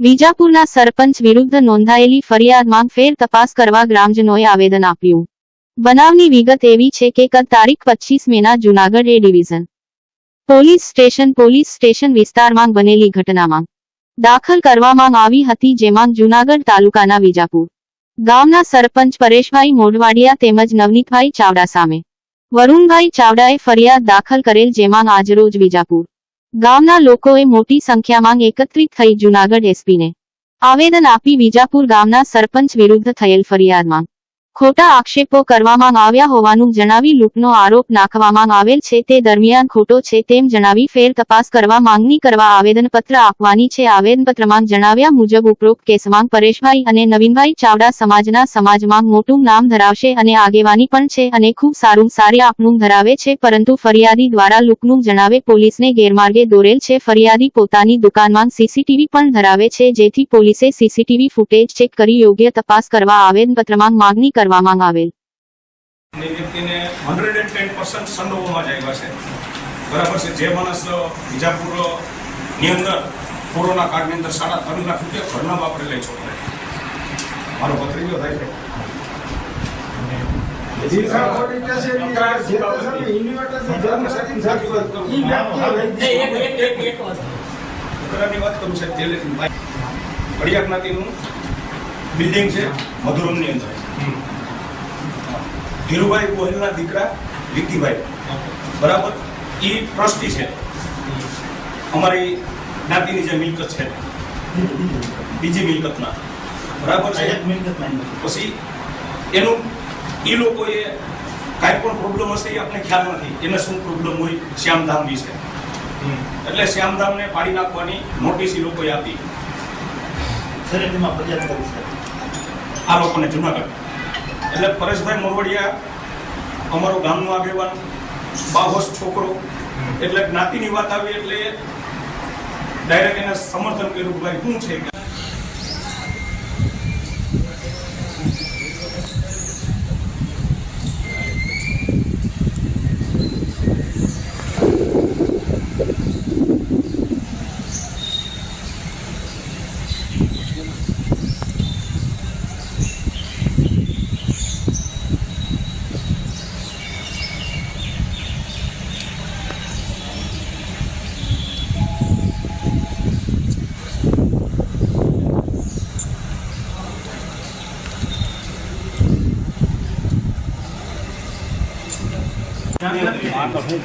વિજાપુરના સરપંચ વિરુદ્ધ નોંધાયેલી ફરિયાદમાં ફેર તપાસ કરવા ગ્રામજનોએ આવેદન આપ્યું. બનાવની વિગત એવી છે કે ગત તારીખ પચીસ મેના Junagadh A division police station police station વિસ્તારમાં બનેલી ઘટનામાં દાખલ કરવામાં આવી હતી જેમાં જુનાગઢ તાલુકાના વિજાપુર ગામના સરપંચ પરેશભાઈ મોઢવાડિયા તેમજ નવનીતભાઈ ચાવડા સામે. વરુણભાઈ ચાવડાએ ફરિયાદ દાખલ કરેલ જેમાં આજરોજ વિજાપુર ગામના લોકોએ મોટી સંખ્યામાં એકત્રિત થઈ જૂનાગઢ એસપીને આવેદન આપી વિજાપુર ગામના સરપંચ વિરુદ્ધ થયેલ ફરિયાદમાં. ખોટા આક્ષેપો કરવામાં આવ્યા હોવાનું જણાવી લૂંટનો આરોપ નાખવામાં આવેલ છે. તે દરમિયાન ખોટો છે તેમ જણાવી ફેર તપાસ કરવા માંગણી કરવા આવેદનપત્ર આપવાની છે. આવેદનપત્રમાં જણાવ્યા મુજબ ઉપરોક્ત કેસમાં પરેશભાઈ અને નવીનભાઈ ચાવડા સમાજના સમાજમાં મોટું નામ ધરાવશે અને આગેવાની પણ છે અને ખૂબ સારું સારી આપનું ધરાવે છે. પરંતુ ફરિયાદી દ્વારા લૂંટનું જણાવે પોલીસને ગેરમાર્ગે દોરેલ છે. ફરિયાદી પોતાની દુકાનમાં સીસીટીવી પણ ધરાવે છે, જેથી પોલીસે સીસીટીવી ફૂટેજ ચેક કરી યોગ્ય તપાસ કરવા આવેદનપત્રમાં માંગણી કરવામાં આવેલની હંડ્રેડ એન્ડ ટેન પર્સન્ટ સંડોવોમાં જ આવ્યા છે. બરાબર છે? જે માણસ વિજાપુરની અંદર કોરોના કાળની અંદર સાડા ત્રણ લાખ રૂપિયા ઘરના વાપરેલા છોકરા મારો ભત્રીજો થાય છે બિલ્ડિંગ છે મધુરમની અંદર. ધીરુભાઈ ગોહિલના દીકરા વિકીભાઈ બરાબર? એ ટ્રસ્ટી છે. અમારી જ્ઞાતિની જે મિલકત છે. બીજી મિલકતના બરાબર છે? પછી એનું એ લોકોએ કાંઈ પણ પ્રોબ્લેમ હશે એ આપણે ખ્યાલ નથી. એને શું પ્રોબ્લેમ હોય? શ્યામધામ વિશે એટલે શ્યામધામને પાડી નાખવાની નોટિસ એ લોકોએ આપી. આ લોકોને જુનાગઢ. એટલે પરેશભાઈ મોરવડિયા અમારો ગામનો આગેવાન બાહોશ છોકરો. એટલે જ્ઞાતિની વાત આવી એટલે ડાયરેક્ટ એને સમર્થન કર્યું ભાઈ શું છે કે રાખ તે આ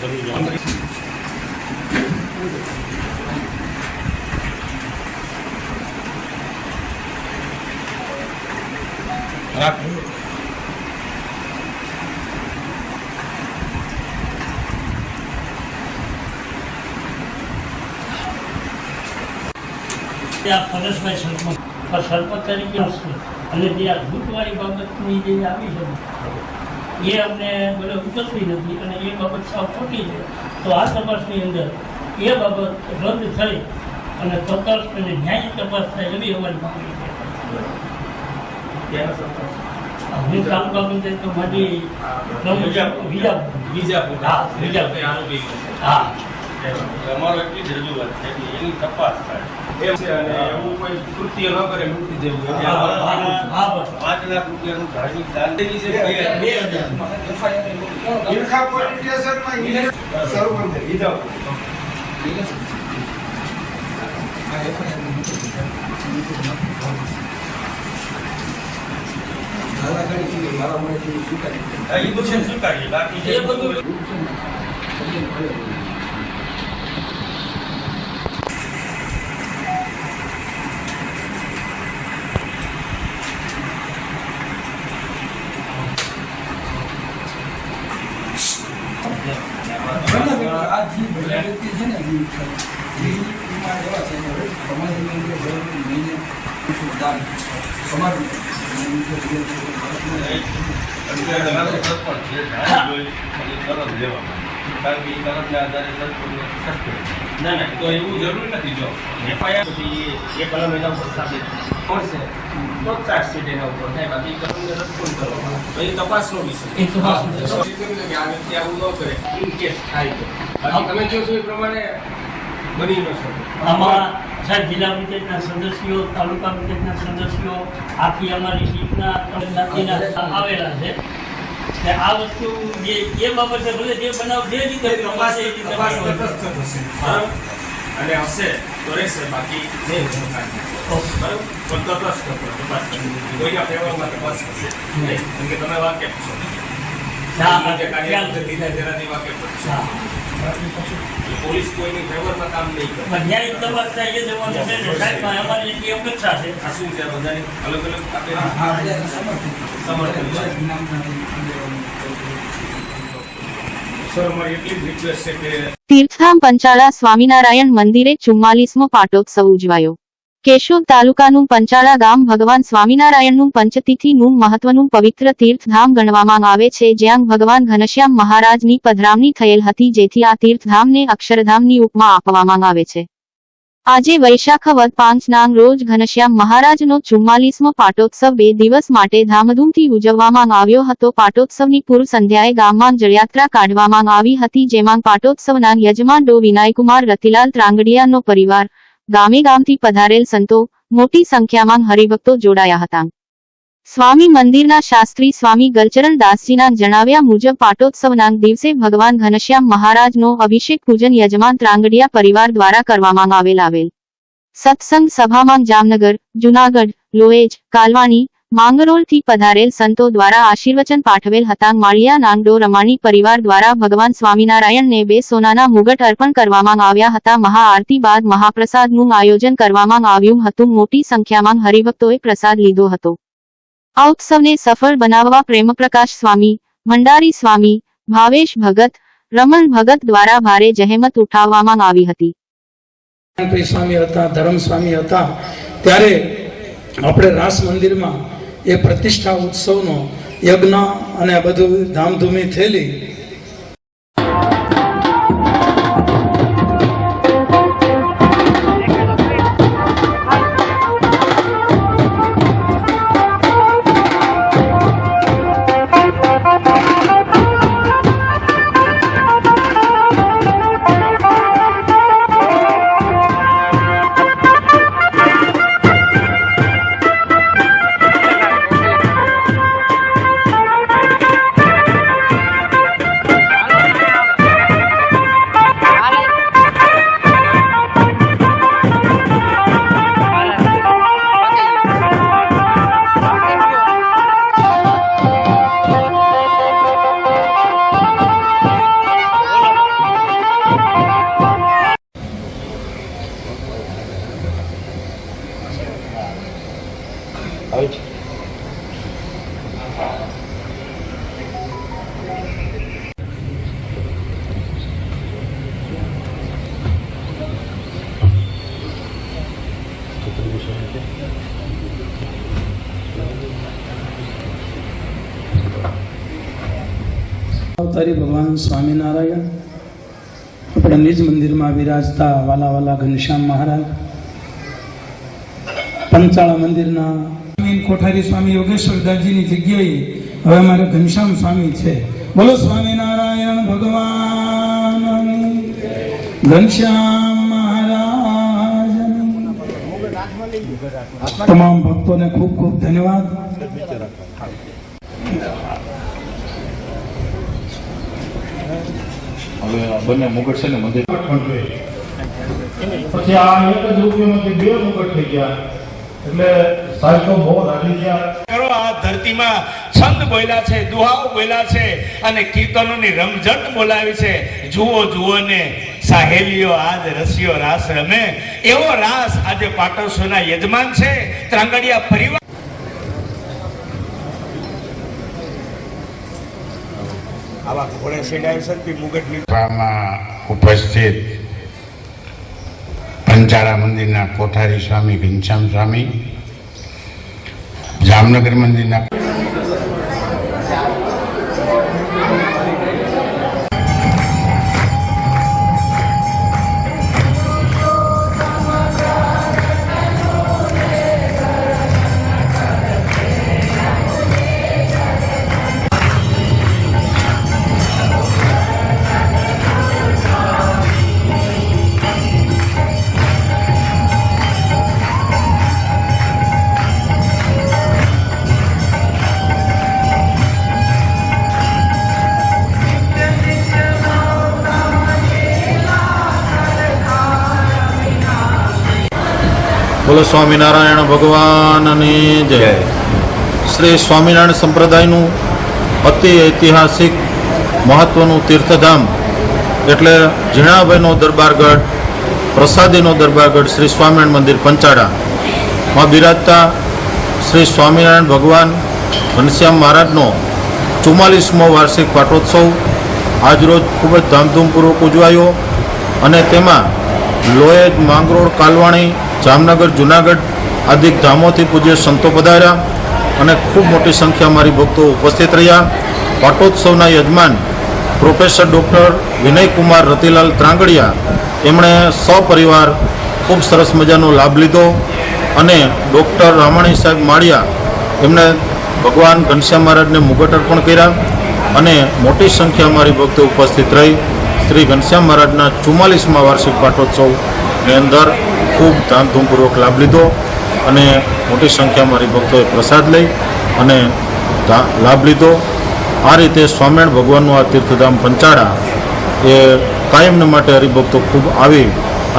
પરેશભાઈ સરપંચ આ સરપંચ તરીકે હશે અને જે આ જૂથવાળી બાબતની જે આવી છે એ અમને બધે ઉપજતી નથી અને એ બાબત સાવ ખોટી છે. તો આ તપાસની અંદર એ બાબત રદ થઈ અને તપાસ અને ન્યાયી તપાસ થાય એવી અમારી માંગણી છે. હું તાલુકા પંચાયત મારી વિજાપુર. વિજાપુર. વિજાપુર. હા વિજાપુર. હા. અમારો એટલી જ રજૂઆત છે કે એની તપાસ થાય. એમ છે અને એવું કોઈ કૃત્ય ન કરે હા, બસ. પાંચ લાખ રૂપિયાનું ધાર્મિક દાન. થઈ છે બે હજાર દીર્ઘા ખોટી કે છે એમાં યુનિવર્સિટી સરપંચ વિજાપુર. હા, એ બધું સ્વીકારીએ બાકી જે વ્યક્તિ છે ને એમાં એવા ને ના તો એવું જરૂરી નથી જો એફઆઈઆર પછી એ કલમ એના ઉપર સાબિત પડશે તો ચાર્જશીટ એના ઉપર થાય બાકી કલમને રદ કરવામાં તો એ તપાસનો વિષય એ તપાસનો વિષય. તો એ કર્યું કે આ વ્યક્તિ આવું ન કરે ઇન કેસ થાય તો તમે જોશો એ પ્રમાણે બની જશો આમાં સાહેબ જિલ્લા પંચાયતના સદસ્યો તાલુકા પંચાયતના સદસ્યો આખી અમારી સીટના જ્ઞાતિના આવેલા છે. કે આ વસ્તુ જે એ બાબતે ભલે જે બનાવ જે રીતે તપાસ તપાસ તટસ્થ થશે. બરાબર? અને હશે તો રહેશે બાકી નહીં બરાબર? પણ તટસ્થ તપાસ કરવી કોઈના ફેવરમાં તપાસ થશે નહીં. કેમ કે તમે વાકેફ છો. હા, માટે કાર્ય ખ્યાલ છે. પદ્ધતિ થાય વાકેફ છો. પોલીસ કોઈની ફેવરમાં કામ નહીં કરે. પણ ન્યાયિક થાય જવાનું છે. સાહેબ અમારી એટલી અપેક્ષા છે. આ શું છે? બધાની અલગ અલગ આપેલી સમર્થન. સમર્થન. છે. બધા જ્ઞાનના આગેવાનો. સર અમારી એટલી રિક્વેસ્ટ છે કે તીર્થધામ પંચાળા સ્વામિનારાયણ મંદિરે ચુમ્માલીસમો પાટોત્સવ ઉજવાયો. કેશોદ તાલુકાનું પંચાળા ગામ ભગવાન સ્વામિનારાયણનું પંચતિથિનું મહત્વનું પવિત્ર તીર્થધામ ગણવામાં આવે છે, જ્યાં ભગવાન ઘનશ્યામ મહારાજની પધરામણી થયેલ હતી, જેથી આ તીર્થધામને અક્ષરધામની ઉપમા આપવામાં આવે છે. આજે વૈશાખ વદ પાંચના રોજ ઘનશ્યામ મહારાજનો ચુમ્માલીસમો પાટોત્સવ બે દિવસ માટે ધામધૂમથી ઉજવવામાં આવ્યો હતો. પાટોત્સવની પૂર્વ સંધ્યાએ ગામમાં જળયાત્રા કાઢવામાં આવી હતી, જેમાં પાટોત્સવના યજમાન ડો વિનાયકુમાર રતિલાલ ત્રાંગડિયાનો પરિવાર ગામે ગામથી પધારેલ સંતો મોટી સંખ્યામાં હરિભક્તો જોડાયા હતા. સ્વામી મંદિરના શાસ્ત્રી સ્વામી ગલચરણ દાસજીના જણાવ્યા મુજબ પાટોત્સવના દિવસે ભગવાન ઘનશ્યામ મહારાજનો અભિષેક પૂજન યજમાન ત્રાંગડિયા પરિવાર દ્વારા કરવામાં આવેલ આવેલ. સત્સંગ સભામાં જામનગર, જુનાગઢ, લોએજ, કાલવાણી માંગરોળથી પધારેલ સંતો દ્વારા આશીર્વચન પાઠવેલ હતા. માળિયા નાંગડો રમાણી પરિવાર દ્વારા ભગવાન સ્વામિનારાયણને બે સોનાના મુગટ અર્પણ કરવામાં આવ્યા હતા. મહાઆરતી બાદ મહાપ્રસાદનું આયોજન કરવામાં આવ્યું હતું. મોટી સંખ્યામાં હરિભક્તોએ પ્રસાદ લીધો હતો. આ ઉત્સવને સફળ બનાવવા પ્રેમપ્રકાશ સ્વામી, ભંડારી સ્વામી, ભાવેશ ભગત, રમણ ભગત દ્વારા ભારે જહેમત ઉઠાવવામાં આવી હતી. ત્યારે આપણે રાસ મંદિરમાં એ પ્રતિષ્ઠા ઉત્સવનો યજ્ઞ અને બધું ધામધૂમી થયેલી અવતારી ભગવાન સ્વામિનારાયણ. આપણા નિજ મંદિરમાં વિરાજતા વાલા વાલા ઘનશ્યામ મહારાજ. પંચાળા મંદિરના કોઠારી સ્વામી યોગેશ્વર દાસજીની જગ્યાએ હવે અમારે ઘનશ્યામ સ્વામી છે. બોલો સ્વામિનારાયણ ભગવાન. ઘનશ્યામ મહારાજ. તમામ ભક્તોને ખૂબ ખૂબ ધન્યવાદ. હવે આ બંને મુગટ છે ને મંદિર. પછી આ એક જ રૂપિયામાંથી બે મુગટ થઈ ગયા. એટલે સાહેબ તો બહુ રાજી ગયા કરો આ ધરતીમાં છંદ બોલ્યા છે દુહાઓ બોલ્યા છે અને કીર્તનોની રમઝટ બોલાવી છે. જુઓ જુઓ ને સાહેલીઓ આજ રસિયો રાસ રમે. એવો રાસ આજે પાટોત્સવના યજમાન છે ત્રાંગડિયા પરિવાર આવા ઘોડે સેડાય છે મુગટ સભામાં ઉપસ્થિત પંચાળા મંદિરના કોઠારી સ્વામી, ઘનશ્યામ સ્વામી, જામનગર મંદિરના બોલો સ્વામિનારાયણ ભગવાનની જય. શ્રી સ્વામિનારાયણ સંપ્રદાયનું અતિ ઐતિહાસિક મહત્વનું તીર્થધામ એટલે ઝીણાભાઈનો દરબારગઢ પ્રસાદીનો દરબારગઢ શ્રી સ્વામિનારાયણ મંદિર પંચાળામાં બિરાજતા શ્રી સ્વામિનારાયણ ભગવાન ઘનશ્યામ મહારાજનો ચુમ્માલીસમો વાર્ષિક પાટોત્સવ આજરોજ ખૂબ જ ધામધૂમપૂર્વક ઉજવાયો અને તેમાં લોહેજ માંગરોળ કાલવાણી જામનગર, જુનાગઢ આદિ ધામોથી પૂજ્ય સંતો પધાર્યા અને ખૂબ મોટી સંખ્યા મારી ભક્તો ઉપસ્થિત રહ્યા. પાટોત્સવના યજમાન પ્રોફેસર ડૉક્ટર વિનયકુમાર રતિલાલ ત્રાંગડિયા એમણે સપરિવાર ખૂબ સરસ મજાનો લાભ લીધો અને ડૉક્ટર રામાણી સાહેબ માળિયા એમણે ભગવાન ઘનશ્યામ મહારાજને મુગટ અર્પણ કર્યા અને મોટી સંખ્યા મારી ભક્તો ઉપસ્થિત રહી. શ્રી ઘનશ્યામ મહારાજના ચુમ્માલીસમાં વાર્ષિક પાટોત્સવની અંદર ખૂબ ધામધૂમપૂર્વક લાભ લીધો અને મોટી સંખ્યામાં હરિભક્તોએ પ્રસાદ લઈ અને લાભ લીધો. આ રીતે સ્વામિનારાયણ ભગવાનનું આ તીર્થધામ પંચાળા એ કાયમને માટે હરિભક્તો ખૂબ આવી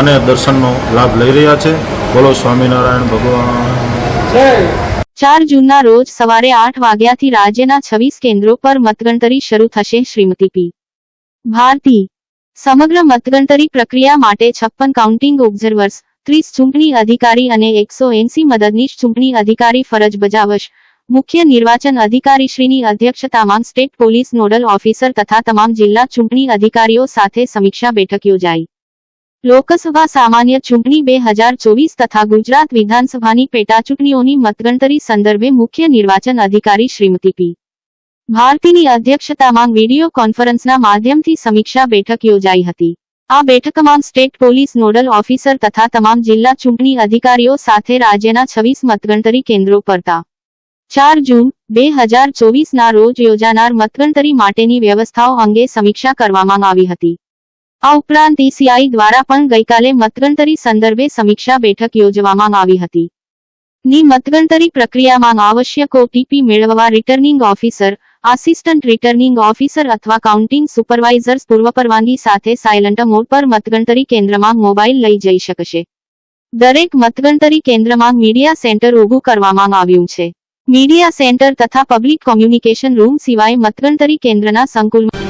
અને દર્શનનો લાભ લઈ રહ્યા છે. બોલો સ્વામિનારાયણ ભગવાન. ચાર જૂનના રોજ સવારે આઠ વાગ્યાથી રાજ્યના છવ્વીસ કેન્દ્રો પર મતગણતરી શરૂ થશે શ્રીમતી પી. ભારતી. સમગ્ર મતગણતરી પ્રક્રિયા માટે છપ્પન કાઉન્ટિંગ ઓબ્ઝર્વર્સ ત્રીસ ચૂંટણી અધિકારી અને એકસો એંસી મદદનીશ ચૂંટણી અધિકારી ફરજ બજાવશ. મુખ્ય નિર્વાચન અધિકારીશ્રીની અધ્યક્ષતામાં સ્ટેટ પોલીસ નોડલ ઓફિસર તથા તમામ જિલ્લા ચૂંટણી અધિકારીઓ સાથે સમીક્ષા બેઠક યોજાઈ. લોકસભા સામાન્ય ચૂંટણી બે હજાર ચોવીસ તથા ગુજરાત વિધાનસભાની પેટાચૂંટણીઓની મતગણતરી સંદર્ભે મુખ્ય નિર્વાચન અધિકારી શ્રીમતી પી. ભારતીની અધ્યક્ષતામાં વીડિયો કોન્ફરન્સના માધ્યમથી સમીક્ષા બેઠક યોજાઈ હતી. આ બેઠકમાં સ્ટેટ પોલીસ નોડલ ઓફિસર તથા તમામ જિલ્લા ચૂંટણી અધિકારીઓ સાથે રાજ્યના છવ્વીસ મતગણતરી કેન્દ્રો પરતા. ચાર જૂન, બે હજાર ચોવીસના રોજ યોજાનાર મતગણતરી માટેની વ્યવસ્થાઓ અંગે સમીક્ષા કરવામાં આવી હતી. આ ઉપરાંત ઈસીઆઈ દ્વારા પણ ગઈકાલે મતગણતરી સંદર્ભે સમીક્ષા બેઠક યોજવામાં આવી હતી. ની મતગણતરી પ્રક્રિયામાં આવશ્યક ઓટીપી મેળવવા returning officer assistant returning officer અથવા કાઉન્ટિંગ સુપરવાઇઝર્સ પૂર્વ પરવાનગી સાથે સાયલન્ટ મોડ પર મતગણતરી કેન્દ્રમાં મોબાઈલ લઈ જઈ શકશે. દરેક મતગણતરી કેન્દ્રમાં મીડિયા સેન્ટર ઊભું કરવામાં આવ્યું છે. મીડિયા સેન્ટર તથા પબ્લિક કોમ્યુનિકેશન રૂમ સિવાય મતગણતરી કેન્દ્રના સંકુલમાં